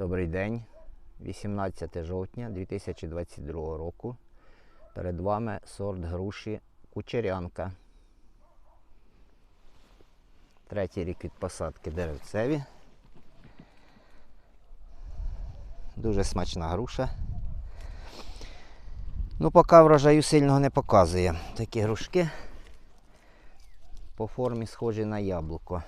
Добрий день. 18 жовтня 2022 року. Перед вами сорт груші Кучерянка. Третій рік від посадки деревцеві. Дуже смачна груша. Ну, поки врожаю сильного не показує. Такі грушки по формі схожі на яблуко.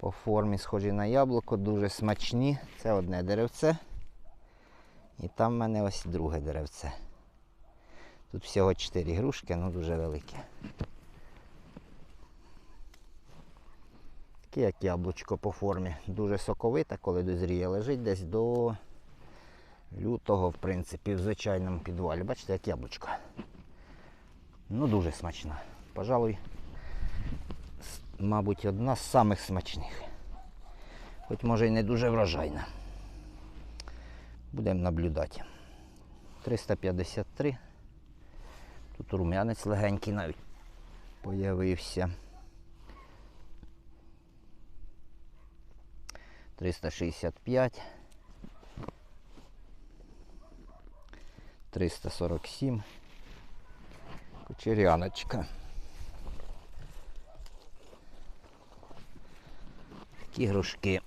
По формі схожі на яблуко, дуже смачні. Це одне деревце. І там в мене ось друге деревце. Тут всього 4 грушки, ну дуже великі. Такі як яблучко по формі. Дуже соковита, коли дозріє, лежить десь до лютого, в принципі, в звичайному підвалі. Бачите, як яблучко. Ну, дуже смачна. Пожалуй, мабуть, одна з самих смачних. Хоч може і не дуже врожайна. Будемо наблюдати. 353. Тут рум'янець легенький навіть появився. 365. 347. Кучеряночка. Такі грушки.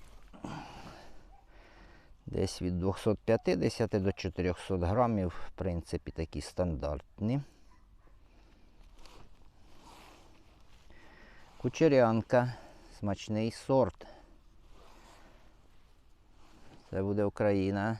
Десь від 250 до 400 грамів, в принципі, такі стандартні. Кучерянка, смачний сорт. Це буде Україна.